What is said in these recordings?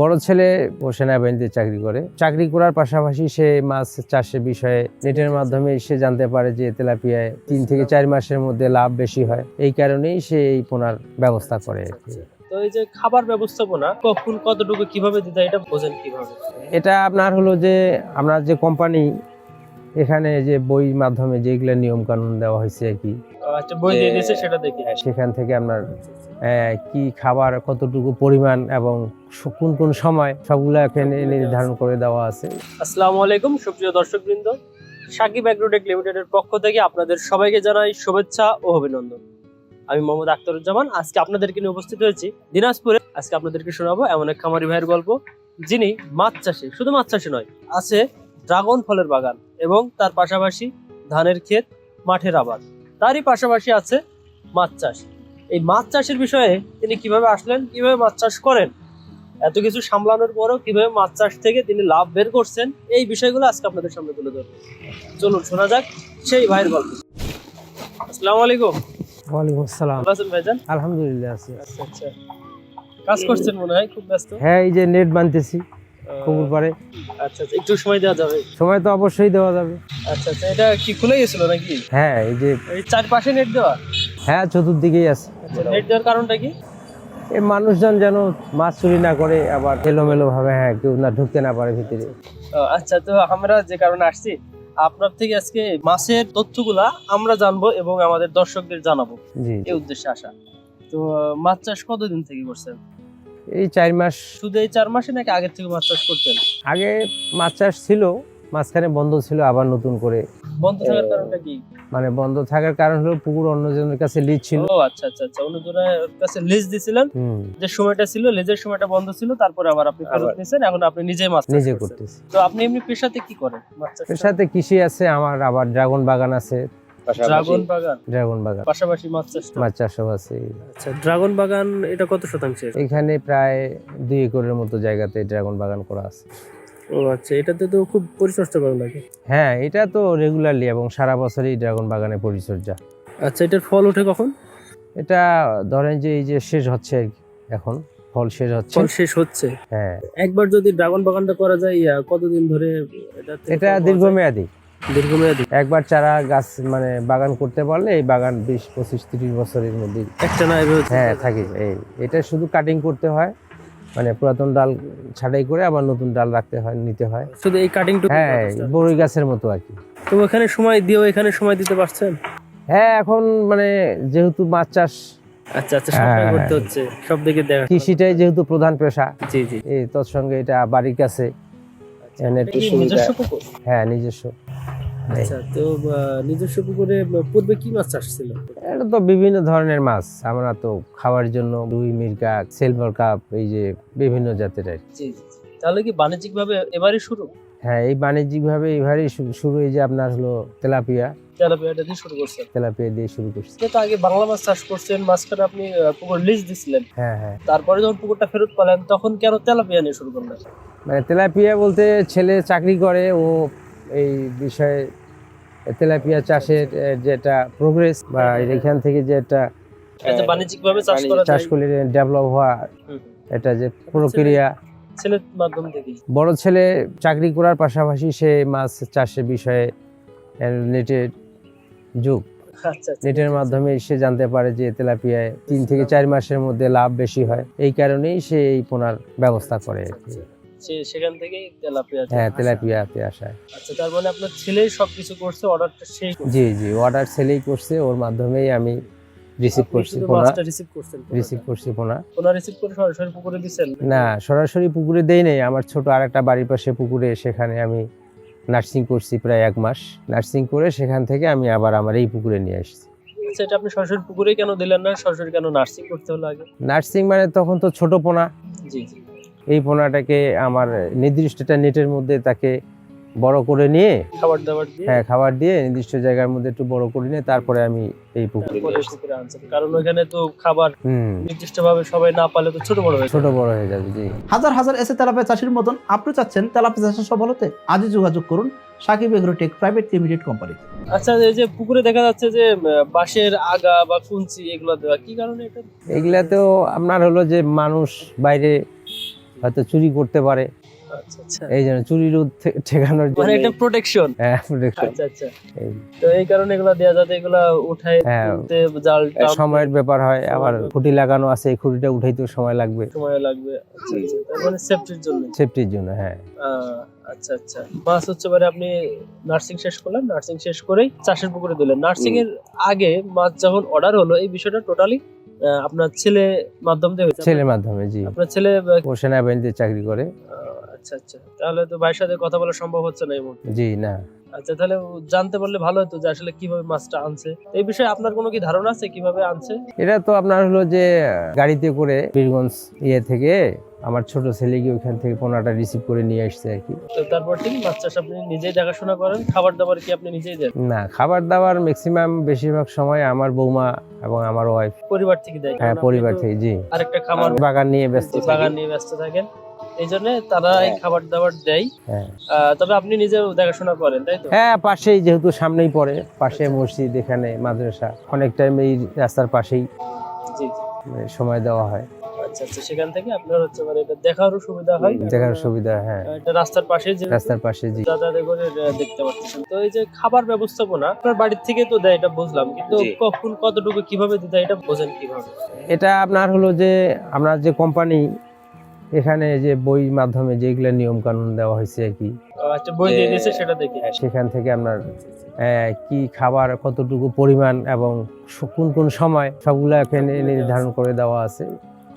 বড় ছেলে ও সেনাবাহিনীতে চাকরি করে। চাকরি করার পাশাপাশি সে মাছ চাষের বিষয়ে নেটের মাধ্যমে সে জানতে পারে যে তেলাপিয়ায় তিন থেকে চার মাসের মধ্যে লাভ বেশি হয়। এই কারণেই সে এই পোনার ব্যবস্থা করে আর কি। তো এই যে খাবার ব্যবস্থাপনা কখন কতটুকু কীভাবে দিতে এটা বোঝেন কীভাবে? এটা আপনার হলো যে আমরা যে কোম্পানি এখানে যে বই মাধ্যমে যেগুলো নিয়ম কানুন দেওয়া হয়েছে আর কি আচ্ছা বই দিয়ে দিয়েছে সেটা দেখি সেখান থেকে আপনার কি খাবার কতটুকু পরিমাণ এবং কোন কোন সময় সবগুলো এখানে নির্ধারণ করে দেওয়া আছে। আসসালামু আলাইকুম সুপ্রিয় দর্শকবৃন্দ। সাকিব অ্যাগ্রোটেক লিমিটেডের পক্ষ থেকে আপনাদের সবাইকে জানাই শুভেচ্ছা ও অভিনন্দন। আমি মোহাম্মদ আখতারুজ্জামান আজকে আপনাদেরকে নিয়ে উপস্থিত হয়েছি দিনাজপুরে। আজকে আপনাদেরকে শোনাবো এমন এক খামারি ভাইয়ের গল্প যিনি মাছ চাষে। শুধু মাছ চাষে নয় আছে ড্রাগন ফলের বাগান এবং তার পাশাপাশি ধানের ক্ষেত মাঠের আবাদ। তারই পাশাপাশি আছে মাছ চাষ। এই মাছ চাষের বিষয়ে তিনি কীভাবে আসলেন কীভাবে মাছ চাষ করেন এত কিছু সামলানোর পরেও কীভাবে মাছ চাষ থেকে তিনি লাভ বের করছেন এই বিষয়গুলো আজকে আপনাদের সামনে তুলে ধরবো। চলুন শোনা যাক সেই ভাইয়ের গল্প। আসসালামু আলাইকুম। ওয়ালাইকুম আসসালাম। আছেন ভাইজান? আলহামদুলিল্লাহ আছি। আচ্ছা আচ্ছা। কাজ করছেন মনে হয় খুব ব্যস্ত। হ্যাঁ এই যে নেট বানতেছি। পুকুর পারে। আচ্ছা আচ্ছা একটু সময় দেওয়া যাবে। সময় তো অবশ্যই দেওয়া যাবে। আচ্ছা আচ্ছা এটা কি খুলে গেছিল নাকি? হ্যাঁ এই যে এই চারপাশে নেট দেওয়া? হ্যাঁ চতুর্দিকেই আছে। আচ্ছা নেট দেওয়ার কারণটা কি? এই মানুষজন যেন মাছ চুরি না করে আবার এলোমেলো ভাবে হ্যাঁ কেউ না ঢুকতে না পারে ভিতরে। আচ্ছা তো আমরা যে কারণে আসছি আপনার থেকে আজকে মাছের তথ্যগুলা আমরা জানব এবং আমাদের দর্শকদের জানাব। এই উদ্দেশ্যে আসা। তো মাছ চাষ কতদিন থেকে করছেন? এই চার মাস শুধু এই চার মাসে নাকি আগের থেকে মাছ চাষ করতেন? আগে মাছ চাষ ছিল মাঝখানে বন্ধ ছিল আবার নতুন করে। বন্ধ থাকার কারণটা কি? মানে বন্ধ থাকার কারণ হলো পুকুর অন্যজনের কাছে লিজ ছিল। ও আচ্ছা আচ্ছা আচ্ছা অন্যজনের কাছে লিজ দিছিলেন। যে সময়টা ছিল লিজের সময়টা বন্ধ ছিল তারপরে আবার আপনি ফেরত নিয়েছেন এখন আপনি নিজেই মাছ নিজে করছেন। করতেছি। তো আপনি এমনি পেশাতে কি করেন সাথে কৃষি আছে আমার আবার ড্রাগন বাগান আছে। ড্রাগন বাগান? ড্রাগন বাগান। পাশাপাশি মাছ চাষ মাছ চাষও আছে। আচ্ছা ড্রাগন বাগান এটা কত শতাংশের এখানে প্রায় দুই একরের মতো জায়গাতে ড্রাগন বাগান করা আছে। ও আচ্ছা এটাতে তো খুব পরিচর্যা করা লাগে। হ্যাঁ এটা তো রেগুলারলি এবং সারা বছরই ড্রাগন বাগানে পরিচর্যা। আচ্ছা এটার ফল ওঠে কখন? এটা ধরেন যে এই যে শেষ হচ্ছে আর এখন ফল শেষ হচ্ছে। ফল শেষ হচ্ছে? হ্যাঁ। একবার যদি ড্রাগন বাগানটা করা যায় কতদিন ধরে এটা এটা দীর্ঘমেয়াদী? দীর্ঘমেয়াদী। একবার চারা গাছ মানে বাগান করতে পারলে এই বাগান বিশ পঁচিশ তিরিশ বছরের মধ্যে একটা না হ্যাঁ থাকে। এই এটা শুধু কাটিং করতে হয় মানে পুরাতন ডাল ছাটাই করে আবার নতুন ডাল রাখতে হয় নিতে হয়। শুধু এই কাটিং হ্যাঁ বড়ই গাছের মতো আর কি। তো এখানে সময় দিয়েও এখানে সময় দিতে পারছেন? হ্যাঁ এখন মানে যেহেতু মাছ চাষ আচ্ছা আচ্ছা হ্যাঁ। করতে হচ্ছে সব দিকে দেখা কৃষিটাই যেহেতু প্রধান পেশা জি জি। এই তৎসঙ্গে এটা বাড়ির কাছে। পুকুর? হ্যাঁ নিজস্ব। আচ্ছা তো নিজস্ব পুকুরে পূর্বে কি মাছ চাষ ছিল এটা তো বিভিন্ন ধরনের মাছ। আমরা তো খাওয়ার জন্য রুই মির্কা সিলভার কাপ এই যে বিভিন্ন জাতের আর জি তাহলে কি বাণিজ্যিক ভাবে এবারই শুরু? হ্যাঁ এই বাণিজ্যিকভাবে শু- শুরু এই যে আপনার হলো তেলাপিয়া। তেলাপিয়াটা দিয়ে শুরু করছেন? তেলাপিয়া দিয়ে শুরু তো আগে বাংলা মাছ চাষ করছেন আপনি পুকুর লিজ দিছিলেন। হ্যাঁ হ্যাঁ। তারপরে যখন পুকুরটা ফেরত পেলেন তখন কেন তেলাপিয়া নিয়ে শুরু করলেন? মানে তেলাপিয়া বলতে ছেলে চাকরি করে ও এই বিষয়ে তেলাপিয়া চাষের যেটা প্রোগ্রেস বা এখান থেকে যে একটা চাষ করলে ডেভেলপ হওয়া এটা যে প্রক্রিয়া। ছেলের মাধ্যম থেকে বড় ছেলে চাকরি করার পাশাপাশি সে মাছ চাষের বিষয়ে নেটের যুগ। আচ্ছা আচ্ছা। নেটের মাধ্যমে সে জানতে পারে যে তেলাপিয়ায় তিন থেকে চার মাসের মধ্যে লাভ বেশি হয়। এই কারণেই সে এই পোনার ব্যবস্থা করে আর কি। সেখান থেকেই তেলাপিয়া হ্যাঁ আসায় আচ্ছা তার মানে আপনার ছেলেই সবকিছু করছে অর্ডারটা সেই জি জি অর্ডার সেলেই করছে ওর মাধ্যমেই আমি রিসিভ করছি পোনা রিসিভ করছেন রিসিভ করছি পোনা পোনা রিসিভ করে সরাসরি পুকুরে দিছেন না সরাসরি পুকুরে দেই নেই আমার ছোট আরেকটা বাড়ির পাশে পুকুরে সেখানে আমি নার্সিং করছি প্রায় এক মাস। নার্সিং করে সেখান থেকে আমি আবার আমার এই পুকুরে নিয়ে আসছি। আচ্ছা এটা আপনি সরাসরি পুকুরেই কেন দিলেন না? সরাসরি কেন নার্সিং করতে হলো আগে? নার্সিং মানে তখন তো ছোট পোনা। জি জি। এই পোনাটাকে আমার নির্দিষ্ট একটা নেটের মধ্যে তাকে বড় করে নিয়ে খাবার দাবার দিয়ে? হ্যাঁ খাবার দিয়ে নির্দিষ্ট জায়গার মধ্যে একটু বড় করে নিয়ে তারপরে আমি এই পুকুরে আনছেন। কারণ ওখানে তো খাবার হুম। নির্দিষ্ট ভাবে সবাই না পালে তো ছোট বড় হয়ে ছোট বড় হয়ে যাবে জি। হাজার হাজার এসে তেলাপিয়া চাষির মতন আপনি চাচ্ছেন তেলাপিয়া চাষের সফল হতে আজই যোগাযোগ করুন Sakib Agrotech Private Limited company. আচ্ছা এই যে পুকুরে দেখা যাচ্ছে যে বাঁশের আগা বা কুঞ্চি এগুলো দেওয়া কি কারণে এটা? এগুলাতেও আপনার হলো যে মানুষ বাইরে হয়তো চুরি করতে পারে। আচ্ছা আচ্ছা। এই জন্য চুরি রোধ ঠেকানোর জন্য মানে এটা প্রোটেকশন হ্যাঁ protection। আচ্ছা আচ্ছা। তো এই কারণে এগুলা দেওয়া যাতে এগুলা উঠায় হ্যাঁ। তুলতে জাল সময়ের ব্যাপার হয় আবার খুঁটি লাগানো আছে এই খুঁটিটা উঠাইতেও সময় লাগবে। সময় লাগবে। আচ্ছা আচ্ছা। মানে সেফটির জন্য সেফটির জন্য হ্যাঁ। আচ্ছা আচ্ছা। মাছ হচ্ছে মানে আপনি নার্সিং শেষ করলেন নার্সিং শেষ করেই চাষের পুকুরে দিলেন। নার্সিং এর আগে মাছ যখন অর্ডার হলো এই বিষয়টা টোটালি আপনার ছেলে মাধ্যম দিয়ে হয়েছে ছেলের মাধ্যমে জি। আপনার ছেলে ওশেন ও সেনাবাহিনীতে চাকরি করে। আচ্ছা আচ্ছা। তাহলে তো ভাইয়ের সাথে কথা বলা সম্ভব হচ্ছে না এই মুহূর্তে। জি না। আচ্ছা তাহলে জানতে পারলে ভালো হতো যে আসলে কীভাবে মাছটা আনছে। এই বিষয়ে আপনার কোনো কি ধারণা আছে কীভাবে আনছে? এটা তো আপনার হলো যে গাড়িতে করে বীরগঞ্জ ইয়ে থেকে আমার ছোট ছেলেকে ওখান থেকে পোনাটা রিসিভ করে নিয়ে আসছে আর কি। তো তারপর ঠিক মাছ চাষ আপনি নিজেই দেখাশোনা করেন? খাবার দাবার কি আপনি নিজেই দেন? না খাবার দাবার ম্যাক্সিমাম বেশিরভাগ সময় আমার বৌমা এবং আমার ওয়াইফ পরিবার থেকে দেয়? হ্যাঁ পরিবার থেকে জি। আরেকটা খামার বাগান নিয়ে ব্যস্ত থাকি। বাগান নিয়ে ব্যস্ত থাকেন। এই জন্য তারা এই খাবার দাবার দেয়। হ্যাঁ। তবে আপনি নিজেও দেখাশোনা করেন তাই তো? হ্যাঁ পাশেই যেহেতু সামনেই পড়ে পাশে মসজিদ এখানে মাদ্রাসা। অনেক টাইম এই রাস্তার পাশেই সময় দেওয়া হয়। আচ্ছা আচ্ছা সেখান থেকে আপনার হচ্ছে মানে এটা দেখারও সুবিধা হয়। দেখার সুবিধা হ্যাঁ। এটা রাস্তার পাশে যে রাস্তার পাশে জি। করে দেখতে পাচ্ছেন। তো এই যে খাবার ব্যবস্থাপনা আপনার বাড়ির থেকে তো দেয় এটা বুঝলাম। কিন্তু কখন কতটুকু কীভাবে দিতে এটা বোঝেন কীভাবে? এটা আপনার হলো যে আমরা যে কোম্পানি এখানে যে বই মাধ্যমে যেগুলো নিয়ম কানুন দেওয়া হয়েছে আর কি আহ, বই দিয়ে দিয়েছে সেটা দেখে সেখান থেকে আপনার আহ, কি খাবার কতটুকু পরিমাণ এবং কোন কোন সময় সবগুলো এখানে নির্ধারণ করে দেওয়া আছে।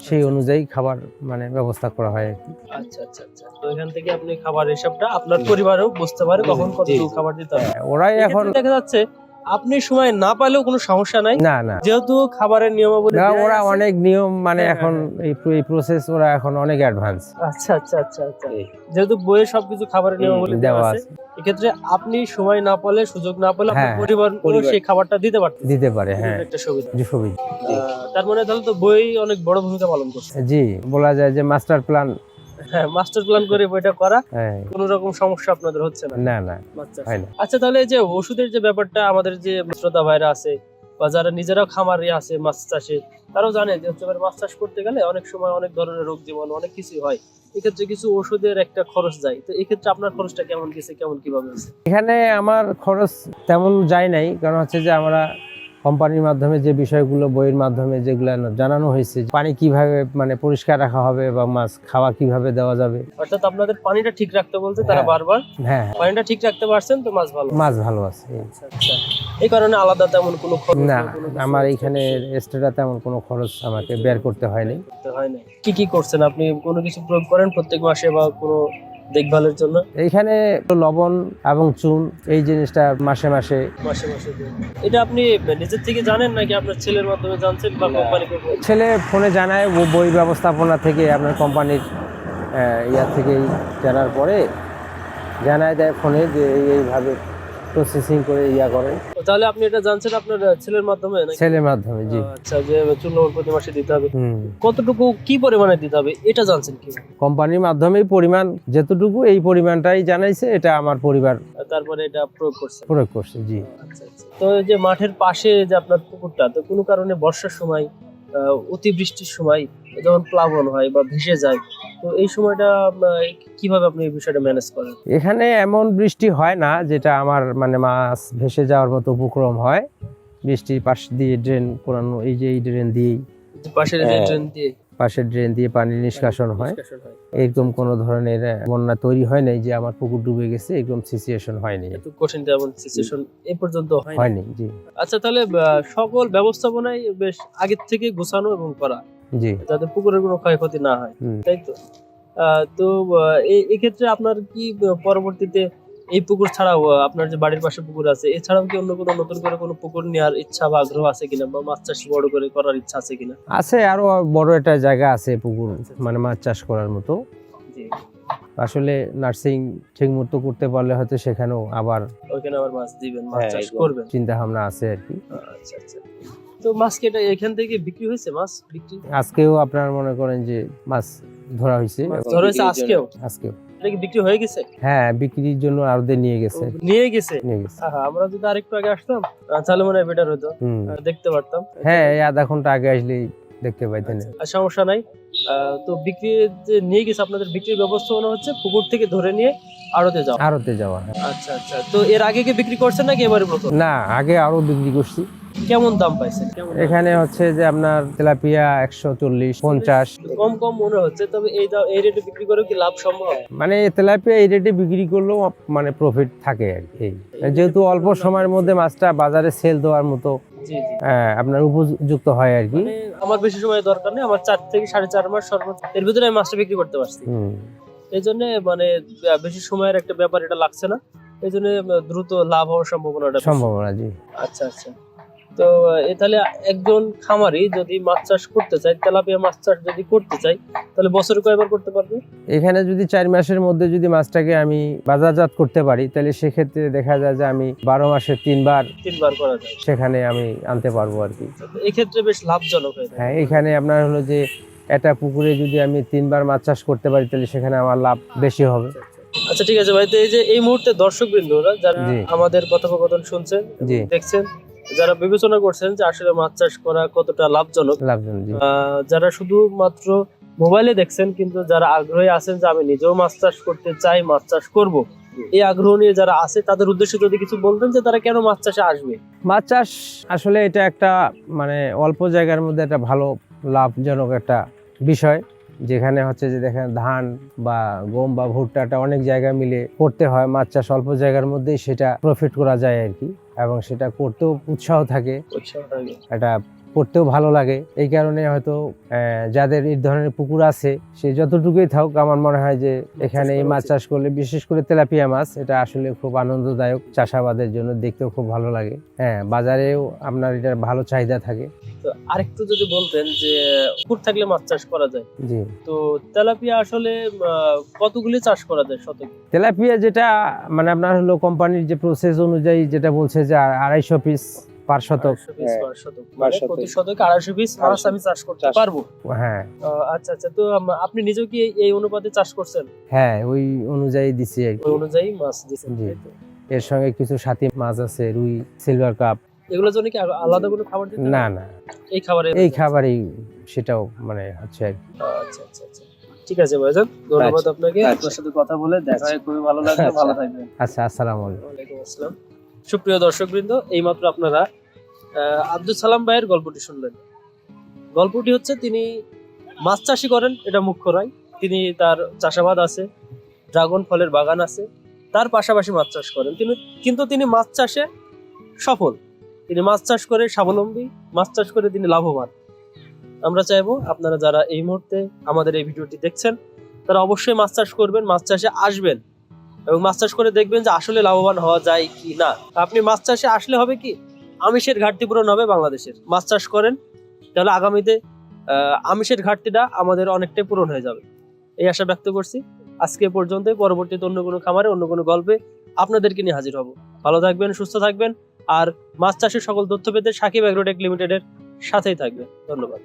সেই অনুযায়ী খাবার মানে ব্যবস্থা করা হয় আর কি। আচ্ছা আচ্ছা আচ্ছা। তো এখান থেকে আপনি খাবার হিসাবটা আপনার পরিবারও বুঝতে পারে কখন কত খাবার দিতে হবে। ওরাই এখন দেখা যাচ্ছে আপনি সময় না পালেও কোনো সমস্যা নাই। না না। যেহেতু খাবারের নিয়মাবলী না, ওরা অনেক নিয়ম মানে হ্যাঁ, এখন এই এই প্রসেস ওরা এখন অনেক অ্যাডভান্স আচ্ছা আচ্ছা আচ্ছা আচ্ছা। যেহেতু বইয়ে সবকিছু খাবারের নিয়মাবলী দেওয়া আছে এক্ষেত্রে আপনি সময় না পেলে সুযোগ না পেলে আপনার হ্যাঁ, পরিবার সেই খাবারটা দিতে পারতেন দিতে পারে হ্যাঁ। একটা সুবিধা। সুবিধা। তার মানে তাহলে তো বই অনেক বড় ভূমিকা পালন করছে। জি বলা যায় যে মাস্টার প্ল্যান হ্যাঁ মাস্টার প্ল্যান করে বইটা করা হ্যাঁ। কোনো রকম সমস্যা আপনাদের হচ্ছে না? না না। আচ্ছা আচ্ছা তাহলে যে ওষুধের যে ব্যাপারটা আমাদের যে শ্রোতা ভাইরা আছে বা যারা নিজেরাও খামারি আছে মাছ চাষে তারাও জানে যে হচ্ছে মাছ চাষ করতে গেলে অনেক সময় অনেক ধরনের রোগ জীবাণু অনেক কিছুই হয়। এক্ষেত্রে কিছু ওষুধের একটা খরচ যায়। তো এক্ষেত্রে আপনার খরচটা কেমন গেছে কেমন কীভাবে এখানে আমার খরচ তেমন যায় নাই কারণ হচ্ছে যে আমরা কোম্পানির মাধ্যমে যে বিষয়গুলো বইয়ের মাধ্যমে যেগুলো জানানো হয়েছে পানি কীভাবে মানে পরিষ্কার রাখা হবে বা মাছ খাওয়া কীভাবে দেওয়া যাবে? অর্থাৎ আপনাদের পানিটা ঠিক রাখতে বলতে তারা হ্যাঁ। বারবার হ্যাঁ পানিটা ঠিক রাখতে পারছেন তো মাছ ভালো মাছ ভালো আছে আচ্ছা আচ্ছা। এই কারণে আলাদা তেমন কোনো খরচ না আমার এইখানে এক্সট্রা তেমন কোনো খরচ আমাকে বের করতে হয়নি। হয় না কি কি করছেন আপনি? কোনো কিছু প্রয়োগ করেন প্রত্যেক মাসে বা কোনো দেখভালের জন্য। এইখানে লবণ এবং চুন এই জিনিসটা মাসে মাসে। মাসে মাসে এটা আপনি নিজের থেকে জানেন নাকি আপনার ছেলের মাধ্যমে জানছেন বা কোম্পানি ছেলে ফোনে জানায় ও বই ব্যবস্থাপনা থেকে আপনার কোম্পানির ইয়া থেকেই জানার পরে জানায় দেয় ফোনে যে এই এইভাবে প্রসেসিং করে ইয়া করেন। তাহলে আপনি এটা জানছেন আপনার ছেলের মাধ্যমে নাকি? ছেলের মাধ্যমে জি। আচ্ছা যে লবণ প্রতি মাসে দিতে হবে। কতটুকু কি পরিমাণে দিতে হবে এটা জানছেন কি? কোম্পানির মাধ্যমেই পরিমাণ যেতটুকু এই পরিমাণটাই জানাইছে এটা আমার পরিবার তারপরে এটা প্রয়োগ করছে। প্রয়োগ করছে জি। আচ্ছা আচ্ছা। তো এই যে মাঠের পাশে যে আপনার পুকুরটা তো কোনো কারণে বর্ষার সময় অতিবৃষ্টির সময় যখন প্লাবন হয় বা ভেসে যায় তো এই সময়টা কীভাবে আপনি এই বিষয়টা ম্যানেজ করেন? এখানে এমন বৃষ্টি হয় না যেটা আমার মানে মাছ ভেসে যাওয়ার মতো উপক্রম হয়। বৃষ্টির পাশ দিয়ে ড্রেন করানো এই যে এই ড্রেন দিয়েই পাশের যে হ্যাঁ। দিয়ে পাশের ড্রেন দিয়ে পানি নিষ্কাশন হয়। এরকম কোনো ধরনের বন্যা তৈরি হয় নাই যে আমার পুকুর ডুবে গেছে এরকম সিচুয়েশন হয়নি এত কঠিন তেমন সিচুয়েশন এ পর্যন্ত হয়। হয়নি জি। আচ্ছা তাহলে সকল ব্যবস্থাপনাই বেশ আগের থেকে গোছানো এবং করা জি। যাতে পুকুরের কোনো ক্ষয়ক্ষতি না হয়। তাই তো? তো এক্ষেত্রে আপনার কি পরবর্তীতে এই পুকুর ছাড়াও আপনার যে বাড়ির পাশে পুকুর আছে এছাড়াও কি অন্য কোনো নতুন করে কোনো পুকুর নেওয়ার ইচ্ছা বা আগ্রহ আছে কিনা? বা মাছ চাষ বড় করে করার ইচ্ছা আছে কিনা? আছে আরও বড় একটা জায়গা আছে পুকুর মানে মাছ চাষ করার মতো। আসলে নার্সিং ঠিক মতো করতে পারলে হয়তো সেখানেও আবার ওইখানে আবার মাছ দিবেন মাছ হ্যাঁ, চাষ করবেন। চিন্তা ভাবনা আছে আর কি। আচ্ছা আচ্ছা। তো মাছ কি এটা এখান থেকে বিক্রি হয়েছে মাছ? বিক্রি? আজকেও আপনার মনে করেন যে মাছ ধরা হয়েছে। ধরা হয়েছে আজকেও? আজকেও। এটা কি বিক্রি হয়ে গেছে? হ্যাঁ বিক্রির জন্য আরদের নিয়ে গেছে। নিয়ে গেছে? নিয়ে গেছে। আমরা যদি আরেকটু আগে আসতাম তাহলে মনে হয় বেটার হতো। দেখতে পারতাম। হ্যাঁ এই আধা ঘণ্টা আগে আসলেই দেখতে পাইতেন। আর সমস্যা নাই। আহ, তো বিক্রি যে নিয়ে গেছে আপনাদের বিক্রির ব্যবস্থাপনা হচ্ছে পুকুর থেকে ধরে নিয়ে আড়তে যাওয়া? আড়তে যাওয়া হ্যাঁ। আচ্ছা আচ্ছা। তো এর আগে কি বিক্রি করছেন নাকি এবারে প্রথম না আগে আরও বিক্রি করছি। কেমন দাম পাইছেন? এখানে হচ্ছে যে আপনার তেলাপিয়া একশো চল্লিশ পঞ্চাশ। কম কম মনে হচ্ছে তবে এই দাম এই রেটে বিক্রি করে কি লাভ সম্ভব? মানে তেলাপিয়া এই রেটে বিক্রি করলেও মানে প্রফিট থাকে আর কি। যেহেতু অল্প সময়ের মধ্যে মাছটা বাজারে সেল দেওয়ার মতো আপনার উপযুক্ত হয় আর কি। মানে আমার বেশি সময় দরকার নেই আমার চার থেকে সাড়ে চার মাস সর্বোচ্চ এর ভিতরে আমি মাছটা বিক্রি করতে পারছি। এই জন্য মানে বেশি সময়ের একটা ব্যাপার এটা লাগছে না। এই জন্য দ্রুত লাভ হওয়ার সম্ভাবনাটা। সম্ভাবনা জি। আচ্ছা আচ্ছা। তো তাহলে একজন খামারি যদি মাছ চাষ করতে চায় তেলাপিয়া মাছ চাষ যদি করতে চায় তাহলে বছরে কয়বার করতে পারবে? এখানে যদি চার মাসের মধ্যে যদি মাছটাকে আমি বাজারজাত করতে পারি তাহলে সেক্ষেত্রে দেখা যায় যে আমি বারো মাসে তিনবার তিনবার করা যায়। সেখানে আমি আনতে পারব আর কি। এক্ষেত্রে বেশ লাভজনক হয়ে এখানে আপনার হলো যে একটা পুকুরে যদি আমি তিনবার মাছ চাষ করতে পারি তাহলে সেখানে আমার লাভ বেশি হবে। আচ্ছা ঠিক আছে ভাই তো এই যে এই মুহূর্তে দর্শক বৃন্দরা যারা আমাদের কথোপকথন শুনছেন। দেখছেন যারা বিবেচনা করছেন যে আসলে মাছ চাষ করা কতটা লাভজনক যারা শুধুমাত্র মোবাইলে দেখছেন কিন্তু যারা আগ্রহী আছেন যে আমি নিজেও মাছ চাষ করতে চাই মাছ চাষ করব এই আগ্রহ নিয়ে যারা আছে তাদের উদ্দেশ্যে যদি কিছু বলতেন যে তারা কেন মাছ চাষে আসবে? মাছ চাষ আসলে এটা একটা মানে অল্প জায়গার মধ্যে একটা ভালো লাভজনক একটা বিষয় যেখানে হচ্ছে যে দেখেন ধান বা গম বা ভুট্টাটা অনেক জায়গায় মিলে করতে হয় মাছ চাষ অল্প জায়গার মধ্যেই সেটা প্রফিট করা যায় আর কি। এবং সেটা করতেও উৎসাহ থাকে। উৎসাহ করতেও ভালো লাগে। এই কারণে হয়তো যাদের এই ধরনের পুকুর আছে সে যতটুকুই থাকুক আমার মনে হয় যে এখানে এই মাছ চাষ করলে বিশেষ করে তেলাপিয়া মাছ এটা আসলে খুব আনন্দদায়ক। চাষাবাদের জন্য দেখতেও খুব ভালো লাগে। হ্যাঁ বাজারেও আপনার এটার ভালো চাহিদা থাকে। তো আরেকটু যদি বলতেন যে পুকুর থাকলে মাছ চাষ করা যায়। জি। তো তেলাপিয়া আসলে কতগুলি চাষ করা যায় শতকে? তেলাপিয়া যেটা মানে আপনার হলো কোম্পানির যে প্রসেস অনুযায়ী যেটা বলছে যে আড়াইশো পিস পার শতক হ্যাঁ, মানে। প্রতি শতকে আড়াইশো পিস আমি চাষ করতে পারব? হ্যাঁ। আচ্ছা আচ্ছা তো আপনি নিজেও কি এই- অনুপাতে চাষ করছেন? হ্যাঁ ওই অনুযায়ী দিছি আর ওই অনুযায়ী মাছ দিচ্ছেন জি। এর সঙ্গে কিছু সাথী মাছ আছে রুই সিলভার কাপ এগুলোর জন্য কি আলাদা কোনো খাবার দিতে না না। এই খাবারে এই খাবারই সেটাও মানে হচ্ছে আর আচ্ছা আচ্ছা আচ্ছা। ঠিক আছে ভাইজান ধন্যবাদ আচ্ছা, আপনাকে। আচ্ছা। আপনার সাথে কথা বলে দেখা হয় খুবই ভালো লাগল আচ্ছা। ভালো থাকবেন। আচ্ছা আসসালামু আলাইকুম। ওয়ালাইকুম আসসালাম। সুপ্রিয় দর্শকবৃন্দ, এইমাত্র আপনারা আব্দুল সালাম ভাইয়ের গল্পটি শুনলেন। গল্পটি হচ্ছে, তিনি মাছ চাষি করেন, এটা মুখ্য নয় তিনি তার চাষাবাদ আছে, ড্রাগন ফলের বাগান আছে, তার পাশাপাশি মাছ চাষ করেন। তিনি, কিন্তু তিনি মাছ চাষে সফল। তিনি মাছ চাষ করে স্বাবলম্বী, মাছ চাষ করে তিনি লাভবান। আমরা চাইব, আপনারা যারা এই মুহূর্তে আমাদের এই ভিডিওটি দেখছেন, তারা অবশ্যই মাছ চাষ করবেন, মাছ চাষে আসবেন। এবং মাছ চাষ করে দেখবেন যে আসলে লাভবান হওয়া যায় কি না। আপনি মাছ চাষে আসলে হবে কি? আমিষের ঘাটতি পূরণ হবে বাংলাদেশের। মাছ চাষ করেন, তাহলে আগামীতে আমিষের ঘাটতিটা আমাদের অনেকটাই পূরণ হয়ে যাবে। এই আশা ব্যক্ত করছি। আজকে পর্যন্ত পরবর্তীতে অন্য কোনো খামারে, অন্য কোনো গল্পে আপনাদেরকে নিয়ে হাজির হব। ভালো থাকবেন, সুস্থ থাকবেন। আর মাছ চাষের সকল তথ্য পেতে সাকিব অ্যাগ্রোটেক লিমিটেডের সাথেই থাকবেন। ধন্যবাদ।